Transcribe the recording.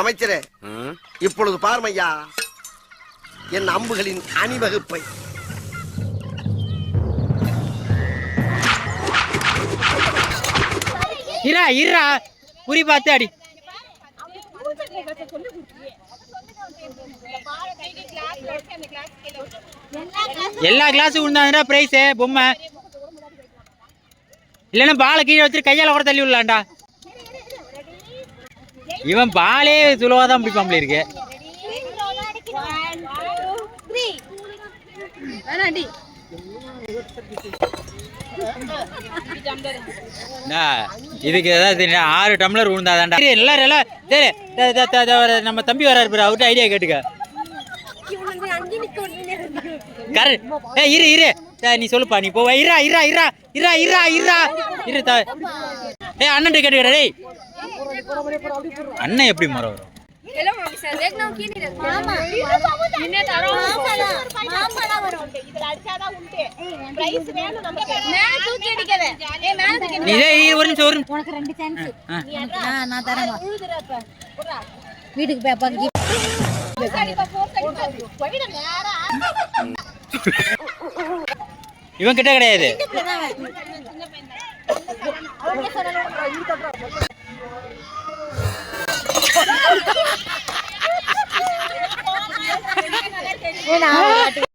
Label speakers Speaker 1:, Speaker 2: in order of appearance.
Speaker 1: அமைச்சரே இப்பொழுது பார்மையா என் அம்புகளின் அணிவகுப்பை.
Speaker 2: இரா இரா. குறி பார்த்து அடி. எல்லா கிளாஸும் விழுந்தாங்கடா பிரைஸு பொம்மை. இல்லைன்னா பாலை கீழே வச்சுட்டு கையால் கூட தள்ளி விடலாம்டா. இவன் பாலே சுலவாக தான் பிடிப்பாம்பளே இருக்கு. இதுக்கு ஏதாவது? ஆறு டம்ளர் விழுந்தாதான்டா சரி, எல்லாரும் எல்லாம் சரி நம்ம தம்பி வராரு பாரு அவர்கிட்ட ஐடியா கேட்டுக்க. கரெக்ட் ஏ இரு இரு. நீ சொல்லுப்பா நீ போவ. இரா இரா இரா இரா இரா இரா இரு ஏ அண்ணன் கேட்டுக்கடா டேய். அண்ணன் எப்படி மரம் வரும்?
Speaker 3: நான் தரேன் வீட்டுக்கு போய்
Speaker 2: இவன் கிட்ட கிடையாது.
Speaker 3: నేను